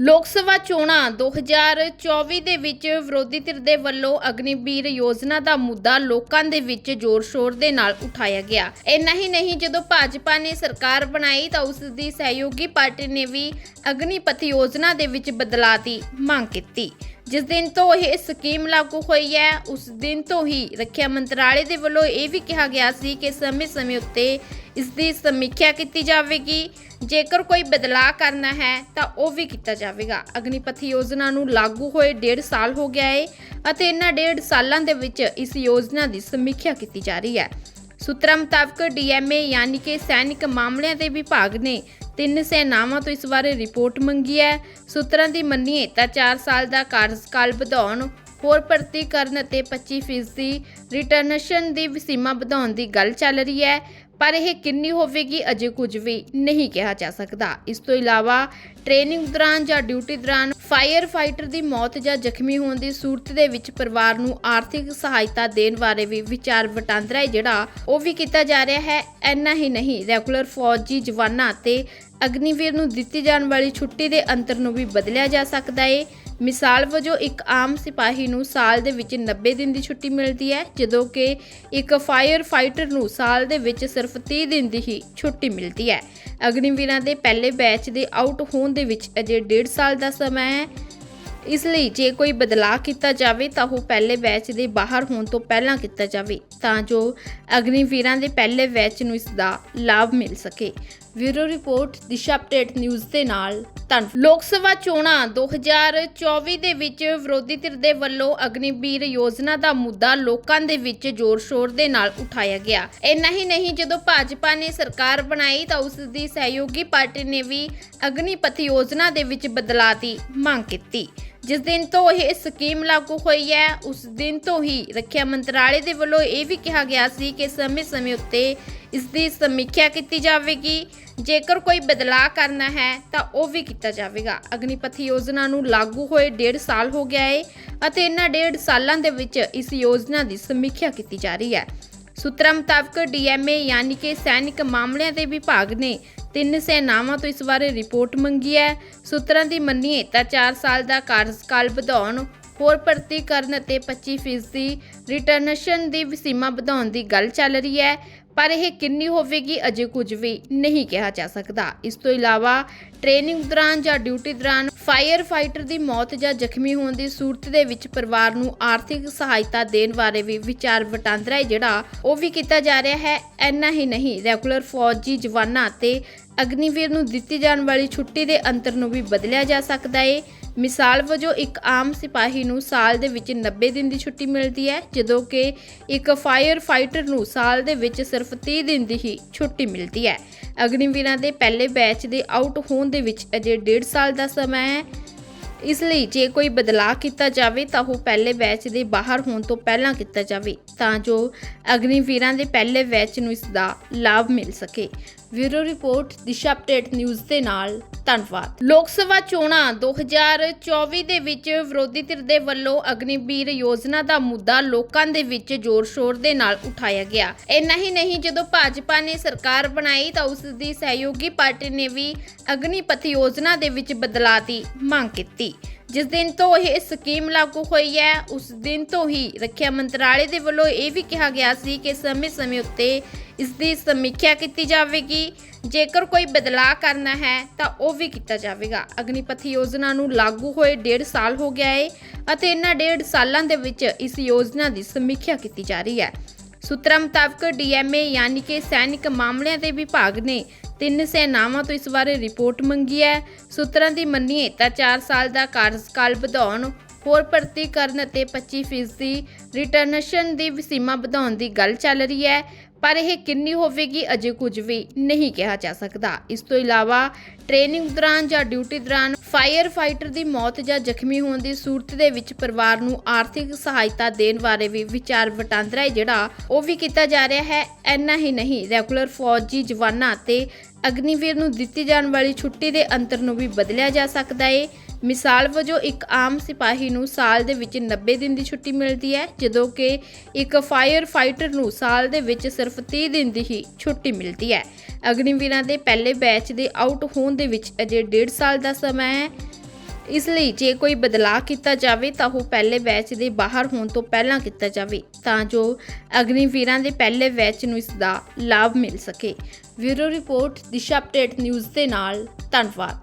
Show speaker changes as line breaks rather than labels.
ਲੋਕ ਸਭਾ ਚੋਣਾਂ 2024 ਦੇ ਵਿੱਚ ਵਿਰੋਧੀ ਧਿਰ ਦੇ ਵੱਲੋਂ ਅਗਨੀਵੀਰ ਯੋਜਨਾ ਦਾ ਮੁੱਦਾ ਲੋਕਾਂ ਦੇ ਵਿੱਚ ਜ਼ੋਰ-ਸ਼ੋਰ ਦੇ ਨਾਲ ਉਠਾਇਆ ਗਿਆ। ਇੰਨਾ ਹੀ ਨਹੀਂ, ਜਦੋਂ ਭਾਜਪਾ ਨੇ ਸਰਕਾਰ ਬਣਾਈ ਤਾਂ ਉਸ ਦੀ ਸਹਿਯੋਗੀ ਪਾਰਟੀ ਨੇ ਵੀ ਅਗਨੀਪਥ ਯੋਜਨਾ ਦੇ ਵਿੱਚ ਬਦਲਾਅ ਦੀ ਮੰਗ ਕੀਤੀ। ਜਿਸ ਦਿਨ ਤੋਂ ਇਹ ਸਕੀਮ ਲਾਗੂ ਹੋਈ ਹੈ, ਉਸ ਦਿਨ ਤੋਂ ਹੀ ਰੱਖਿਆ ਮੰਤਰਾਲੇ ਦੇ ਵੱਲੋਂ ਇਹ ਵੀ ਕਿਹਾ ਗਿਆ ਸੀ ਕਿ ਸਮੇਂ-ਸਮੇਂ ਉੱਤੇ ਇਸ ਦੀ ਸਮੀਖਿਆ ਕੀਤੀ ਜਾਵੇਗੀ। ਜੇਕਰ ਕੋਈ ਬਦਲਾਅ ਕਰਨਾ ਹੈ, ਤਾਂ ਉਹ ਵੀ ਕੀਤਾ ਜਾਵੇਗਾ। ਅਗਨੀਪਥ ਯੋਜਨਾ ਨੂੰ ਲਾਗੂ ਹੋਏ 1.5 ਸਾਲ ਹੋ ਗਿਆ ਹੈ ਅਤੇ ਇਹਨਾਂ 1.5 ਸਾਲਾਂ ਦੇ ਵਿੱਚ ਇਸ ਯੋਜਨਾ ਦੀ ਸਮੀਖਿਆ ਕੀਤੀ ਜਾ ਰਹੀ ਹੈ। ਸੂਤਰਾਂ ਮੁਤਾਬਕ ਡੀਐਮਏ ਯਾਨੀ ਕਿ ਸੈਨਿਕ ਮਾਮਲਿਆਂ ਦੇ ਵਿਭਾਗ ਨੇ ਤਿੰਨ ਸੈਨਾਵਾਂ ਤੋਂ ਇਸ ਬਾਰੇ ਰਿਪੋਰਟ ਮੰਗੀ ਹੈ। ਸੂਤਰਾਂ ਦੀ ਮੰਨੀਏ ਤਾਂ 4 ਸਾਲ ਦਾ ਕਾਰਜਕਾਲ ਵਧਾਉਣ, ਹੋਰ ਭਰਤੀ ਕਰਨ ਅਤੇ 25% ਰਿਟਰਨਸ਼ਨ ਦੀ ਸੀਮਾ ਵਧਾਉਣ ਦੀ ਗੱਲ ਚੱਲ ਰਹੀ ਹੈ। ਪਰ ਇਹ ਕਿੰਨੀ ਹੋਵੇਗੀ ਅਜੇ ਕੁਝ ਵੀ ਨਹੀਂ ਕਿਹਾ ਜਾ ਸਕਦਾ। ਇਸ ਤੋਂ ਇਲਾਵਾ ਟ੍ਰੇਨਿੰਗ ਦੌਰਾਨ ਜਾਂ ਡਿਊਟੀ ਦੌਰਾਨ ਫਾਇਰ ਫਾਈਟਰ ਦੀ ਮੌਤ ਜਾਂ ਜ਼ਖਮੀ ਹੋਣ ਦੀ ਸੂਰਤ ਦੇ ਵਿੱਚ ਪਰਿਵਾਰ ਨੂੰ ਆਰਥਿਕ ਸਹਾਇਤਾ ਦੇਣ ਬਾਰੇ ਵੀ ਵਿਚਾਰ ਵਟਾਂਦਰਾ ਹੈ ਜਿਹੜਾ ਉਹ ਵੀ ਕੀਤਾ ਜਾ ਰਿਹਾ ਹੈ। ਐਨਾ ਹੀ ਨਹੀਂ, ਰੈਗੂਲਰ ਫੌਜੀ ਜਵਾਨਾਂ ਅਤੇ ਅਗਨੀਵੀਰ ਨੂੰ ਦਿੱਤੀ ਜਾਣ ਵਾਲੀ ਛੁੱਟੀ ਦੇ ਅੰਤਰ ਨੂੰ ਵੀ ਬਦਲਿਆ ਜਾ ਸਕਦਾ ਹੈ। ਮਿਸਾਲ ਵਜੋਂ ਇੱਕ ਆਮ ਸਿਪਾਹੀ ਨੂੰ ਸਾਲ ਦੇ ਵਿੱਚ 90 ਦਿਨ ਦੀ ਛੁੱਟੀ ਮਿਲਦੀ ਹੈ, ਜਦੋਂ ਕਿ ਇੱਕ ਫਾਇਰ ਫਾਈਟਰ ਨੂੰ ਸਾਲ ਦੇ ਵਿੱਚ ਸਿਰਫ 30 ਦਿਨ ਦੀ ਹੀ ਛੁੱਟੀ ਮਿਲਦੀ ਹੈ। ਅਗਨੀਵੀਰਾਂ ਦੇ ਪਹਿਲੇ ਬੈਚ ਦੇ ਆਊਟ ਹੋਣ ਦੇ ਵਿੱਚ ਅਜੇ 1.5 ਸਾਲ ਦਾ ਸਮਾਂ ਹੈ। ਇਸ ਲਈ ਜੇ ਕੋਈ ਬਦਲਾਅ ਕੀਤਾ ਜਾਵੇ ਤਾਂ ਉਹ ਪਹਿਲੇ ਬੈਚ ਦੇ ਬਾਹਰ ਹੋਣ ਤੋਂ ਪਹਿਲਾਂ ਕੀਤਾ ਜਾਵੇ, ਤਾਂ ਜੋ ਅਗਨੀਵੀਰਾਂ ਦੇ ਪਹਿਲੇ ਬੈਚ ਨੂੰ ਇਸ ਦਾ ਲਾਭ ਮਿਲ ਸਕੇ। Bureau report, Disha update news ਦੇ ਨਾਲ ਧੰਨਵਾਦ। ਲੋਕ ਸਭਾ ਚੋਣਾਂ 2024 ਦੇ ਵਿੱਚ ਵਿਰੋਧੀ ਧਿਰ ਦੇ ਵੱਲੋਂ ਅਗਨੀਵੀਰ ਯੋਜਨਾ ਦਾ ਮੁੱਦਾ ਲੋਕਾਂ ਦੇ ਵਿੱਚ ਜ਼ੋਰ-ਸ਼ੋਰ ਦੇ ਨਾਲ ਉਠਾਇਆ ਗਿਆ। ਇੰਨਾ ਹੀ ਨਹੀਂ, ਜਦੋਂ ਭਾਜਪਾ ਨੇ ਸਰਕਾਰ ਬਣਾਈ ਤਾਂ ਉਸ ਦੀ ਸਹਿਯੋਗੀ ਪਾਰਟੀ ਨੇ ਵੀ ਅਗਨੀਪਥ ਯੋਜਨਾ ਦੇ ਵਿੱਚ ਬਦਲਾਅ ਦੀ ਮੰਗ ਕੀਤੀ। ਜਿਸ ਦਿਨ ਤੋਂ ਇਹ ਸਕੀਮ ਲਾਗੂ ਹੋਈ ਹੈ, ਉਸ ਦਿਨ ਤੋਂ ਹੀ ਰੱਖਿਆ ਮੰਤਰਾਲੇ ਦੇ ਵੱਲੋਂ ਇਹ ਵੀ ਕਿਹਾ ਗਿਆ ਸੀ ਕਿ ਸਮੇਂ-ਸਮੇਂ ਉੱਤੇ ਇਸ ਦੀ ਸਮੀਖਿਆ ਕੀਤੀ ਜਾਵੇਗੀ। ਜੇਕਰ ਕੋਈ ਬਦਲਾਅ ਕਰਨਾ ਹੈ, ਤਾਂ ਉਹ ਵੀ ਕੀਤਾ ਜਾਵੇਗਾ। ਅਗਨੀਪਥ ਯੋਜਨਾ ਨੂੰ ਲਾਗੂ ਹੋਏ 1.5 ਸਾਲ ਹੋ ਗਿਆ ਹੈ ਅਤੇ ਇਹਨਾਂ 1.5 ਸਾਲਾਂ ਦੇ ਵਿੱਚ ਇਸ ਯੋਜਨਾ ਦੀ ਸਮੀਖਿਆ ਕੀਤੀ ਜਾ ਰਹੀ ਹੈ। ਸੂਤਰਾਂ ਮੁਤਾਬਕ ਡੀਐਮਏ ਯਾਨੀ ਕਿ ਸੈਨਿਕ ਮਾਮਲਿਆਂ ਦੇ ਵਿਭਾਗ ਨੇ ਤਿੰਨ ਸੈਨਾਵਾਂ ਤੋਂ ਇਸ ਬਾਰੇ ਰਿਪੋਰਟ ਮੰਗੀ ਹੈ। ਸੂਤਰਾਂ ਦੀ ਮੰਨੀਏ ਤਾਂ 4 ਸਾਲ ਦਾ ਕਾਰਜਕਾਲ ਵਧਾਉਣ ਹੋਰ ਭਰਤੀ ਕਰਨ ਅਤੇ 25% ਰਿਟਰਨਸ਼ਨ ਦੀ ਸੀਮਾ ਵਧਾਉਣ ਦੀ ਗੱਲ ਚੱਲ ਰਹੀ ਹੈ, ਪਰ ਇਹ ਕਿੰਨੀ ਹੋਵੇਗੀ ਅਜੇ ਕੁਝ ਵੀ ਨਹੀਂ ਕਿਹਾ ਜਾ ਸਕਦਾ। ਇਸ ਤੋਂ ਇਲਾਵਾ ਟ੍ਰੇਨਿੰਗ ਦੌਰਾਨ ਜਾਂ ਡਿਊਟੀ ਦੌਰਾਨ ਫਾਇਰ ਫਾਈਟਰ ਦੀ ਮੌਤ ਜਾਂ ਜ਼ਖਮੀ ਹੋਣ ਦੀ ਸੂਰਤ ਦੇ ਵਿੱਚ ਪਰਿਵਾਰ ਨੂੰ ਆਰਥਿਕ ਸਹਾਇਤਾ ਦੇਣ ਬਾਰੇ ਵੀ ਵਿਚਾਰ ਵਟਾਂਦਰਾ ਹੈ ਜਿਹੜਾ ਉਹ ਵੀ ਕੀਤਾ ਜਾ ਰਿਹਾ ਹੈ। ਐਨਾ ਹੀ ਨਹੀਂ ਰੈਗੂਲਰ ਫੌਜੀ ਜਵਾਨਾਂ ਅਤੇ ਅਗਨੀਵੀਰ ਨੂੰ ਦਿੱਤੀ ਜਾਣ ਵਾਲੀ ਛੁੱਟੀ ਦੇ ਅੰਤਰ ਨੂੰ ਵੀ ਬਦਲਿਆ ਜਾ ਸਕਦਾ ਹੈ ਮਿਸਾਲ ਵਜੋਂ ਇੱਕ ਆਮ ਸਿਪਾਹੀ ਨੂੰ ਸਾਲ ਦੇ ਵਿੱਚ 90 ਦਿਨ ਦੀ ਛੁੱਟੀ ਮਿਲਦੀ ਹੈ, ਜਦੋਂ ਕਿ ਇੱਕ ਫਾਇਰ ਫਾਈਟਰ ਨੂੰ ਸਾਲ ਦੇ ਵਿੱਚ ਸਿਰਫ 30 ਦਿਨ ਦੀ ਹੀ ਛੁੱਟੀ ਮਿਲਦੀ ਹੈ। ਅਗਨੀਵੀਰਾਂ ਦੇ ਪਹਿਲੇ ਬੈਚ ਦੇ ਆਊਟ ਹੋਣ ਦੇ ਵਿੱਚ ਅਜੇ 1.5 ਸਾਲ ਦਾ ਸਮਾਂ ਹੈ। ਇਸ ਲਈ ਜੇ ਕੋਈ ਬਦਲਾਅ ਕੀਤਾ ਜਾਵੇ ਤਾਂ ਉਹ ਪਹਿਲੇ ਬੈਚ ਦੇ ਬਾਹਰ ਹੋਣ ਤੋਂ ਪਹਿਲਾਂ ਕੀਤਾ ਜਾਵੇ, ਤਾਂ ਜੋ ਅਗਨੀਵੀਰਾਂ ਦੇ ਪਹਿਲੇ ਬੈਚ ਨੂੰ ਇਸ ਦਾ ਲਾਭ ਮਿਲ ਸਕੇ। Bureau report, Disha update news ਦੇ ਨਾਲ ਧੰਨਵਾਦ। ਲੋਕ ਸਭਾ ਚੋਣਾਂ 2024 ਦੇ ਵਿੱਚ ਵਿਰੋਧੀ ਧਿਰ ਦੇ ਵੱਲੋਂ ਅਗਨੀਵੀਰ ਯੋਜਨਾ ਦਾ ਮੁੱਦਾ ਲੋਕਾਂ ਦੇ ਵਿੱਚ ਜ਼ੋਰ-ਸ਼ੋਰ ਦੇ ਨਾਲ ਉਠਾਇਆ ਗਿਆ। ਇੰਨਾ ਹੀ ਨਹੀਂ, ਜਦੋਂ ਭਾਜਪਾ ਨੇ ਸਰਕਾਰ ਬਣਾਈ ਤਾਂ ਉਸ ਦੀ ਸਹਿਯੋਗੀ ਪਾਰਟੀ ਨੇ ਵੀ ਅਗਨੀਪਥ ਯੋਜਨਾ ਦੇ ਵਿੱਚ ਬਦਲਾਅ ਦੀ ਮੰਗ ਕੀਤੀ। ਜਿਸ ਦਿਨ ਤੋਂ ਇਹ ਸਕੀਮ ਲਾਗੂ ਹੋਈ ਹੈ, ਉਸ ਦਿਨ ਤੋਂ ਹੀ ਰੱਖਿਆ ਮੰਤਰਾਲੇ ਦੇ ਵੱਲੋਂ ਇਹ ਵੀ ਕਿਹਾ ਗਿਆ ਸੀ ਕਿ ਸਮੇਂ-ਸਮੇਂ ਉੱਤੇ ਇਸ ਦੀ ਸਮੀਖਿਆ ਕੀਤੀ ਜਾਵੇਗੀ। ਜੇਕਰ ਕੋਈ ਬਦਲਾਅ ਕਰਨਾ ਹੈ, ਤਾਂ ਉਹ ਵੀ ਕੀਤਾ ਜਾਵੇਗਾ। ਅਗਨੀਪਥ ਯੋਜਨਾ ਨੂੰ ਲਾਗੂ ਹੋਏ 1.5 ਸਾਲ ਹੋ ਗਿਆ ਹੈ ਅਤੇ ਇਹਨਾਂ 1.5 ਸਾਲਾਂ ਦੇ ਵਿੱਚ ਇਸ ਯੋਜਨਾ ਦੀ ਸਮੀਖਿਆ ਕੀਤੀ ਜਾ ਰਹੀ ਹੈ। ਸੂਤਰਾਂ ਮੁਤਾਬਕ ਡੀਐਮਏ ਯਾਨੀ ਕਿ ਸੈਨਿਕ ਮਾਮਲਿਆਂ ਦੇ ਵਿਭਾਗ ਨੇ ਤਿੰਨ ਸੈਨਾਵਾਂ ਤੋਂ ਇਸ ਬਾਰੇ ਰਿਪੋਰਟ ਮੰਗੀ ਹੈ। ਸੂਤਰਾਂ ਦੀ ਮੰਨੀਏ ਤਾਂ 4 ਸਾਲ ਦਾ ਕਾਰਜਕਾਲ ਵਧਾਉਣ, ਹੋਰ ਭਰਤੀ ਕਰਨ ਅਤੇ 25% ਰਿਟਰਨਸ਼ਨ ਦੀ ਸੀਮਾ ਵਧਾਉਣ ਦੀ ਗੱਲ ਚੱਲ ਰਹੀ ਹੈ। ਪਰ ਇਹ ਕਿੰਨੀ ਹੋਵੇਗੀ ਅਜੇ ਕੁਝ ਵੀ ਨਹੀਂ ਕਿਹਾ ਜਾ ਸਕਦਾ। ਇਸ ਤੋਂ ਇਲਾਵਾ ਟ੍ਰੇਨਿੰਗ ਦੌਰਾਨ ਜਾਂ ਡਿਊਟੀ ਦੌਰਾਨ ਫਾਇਰ ਫਾਈਟਰ ਦੀ ਮੌਤ ਜਾਂ ਜ਼ਖਮੀ ਹੋਣ ਦੀ ਸੂਰਤ ਦੇ ਵਿੱਚ ਪਰਿਵਾਰ ਨੂੰ ਆਰਥਿਕ ਸਹਾਇਤਾ ਦੇਣ ਬਾਰੇ ਵੀ ਵਿਚਾਰ ਵਟਾਂਦਰਾ ਹੈ ਜਿਹੜਾ ਉਹ ਵੀ ਕੀਤਾ ਜਾ ਰਿਹਾ ਹੈ। ਐਨਾ ਹੀ ਨਹੀਂ, ਰੈਗੂਲਰ ਫੌਜੀ ਜਵਾਨਾਂ ਅਤੇ ਅਗਨੀਵੀਰ ਨੂੰ ਦਿੱਤੀ ਜਾਣ ਵਾਲੀ ਛੁੱਟੀ ਦੇ ਅੰਤਰ ਨੂੰ ਵੀ ਬਦਲਿਆ ਜਾ ਸਕਦਾ ਹੈ ਮਿਸਾਲ ਵਜੋਂ ਇੱਕ ਆਮ ਸਿਪਾਹੀ ਨੂੰ ਸਾਲ ਦੇ ਵਿੱਚ 90 ਦਿਨ ਦੀ ਛੁੱਟੀ ਮਿਲਦੀ ਹੈ, ਜਦੋਂ ਕਿ ਇੱਕ ਫਾਇਰ ਫਾਈਟਰ ਨੂੰ ਸਾਲ ਦੇ ਵਿੱਚ ਸਿਰਫ 30 ਦਿਨ ਦੀ ਹੀ ਛੁੱਟੀ ਮਿਲਦੀ ਹੈ। ਅਗਨੀਵੀਰਾਂ ਦੇ ਪਹਿਲੇ ਬੈਚ ਦੇ ਆਊਟ ਹੋਣ ਦੇ ਵਿੱਚ ਅਜੇ 1.5 ਸਾਲ ਦਾ ਸਮਾਂ ਹੈ। ਇਸ ਲਈ ਜੇ ਕੋਈ ਬਦਲਾਅ ਕੀਤਾ ਜਾਵੇ, ਤਾਂ ਉਹ ਪਹਿਲੇ ਬੈਚ ਦੇ ਬਾਹਰ ਹੋਣ ਤੋਂ ਪਹਿਲਾਂ ਕੀਤਾ ਜਾਵੇ, ਤਾਂ ਜੋ ਅਗਨੀਵੀਰਾਂ ਦੇ ਪਹਿਲੇ ਬੈਚ ਨੂੰ ਇਸ ਦਾ ਲਾਭ ਮਿਲ ਸਕੇ। Bureau report, Disha update news ਦੇ ਨਾਲ, ਧੰਨਵਾਦ।